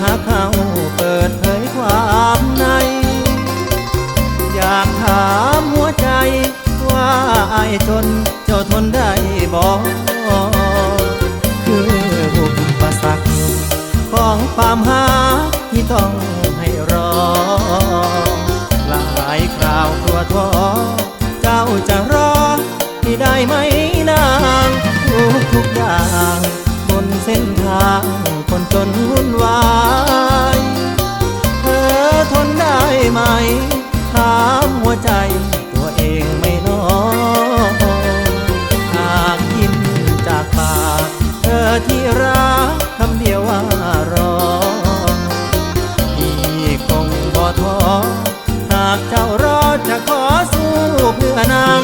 หาเขาเปิดเผยความใน อยากถามหัวใจว่าไอ้จนเจ้าทนได้บอกคืออุปสรรคของความหาที่ต้องให้รอ หลายคราวตัวท้อเจ้าจะรอที่ได้ไหมนางทุกทุกอย่างบนเส้นทาง จนวุ่นวายเธอทนได้ไหม ถามหัวใจตัวเองไม่นอหากยินจากปากเธอที่รักคำเดียวว่ารอพี่คงบ่ท้อหากเจ้ารอจะขอสู้เพื่อนาง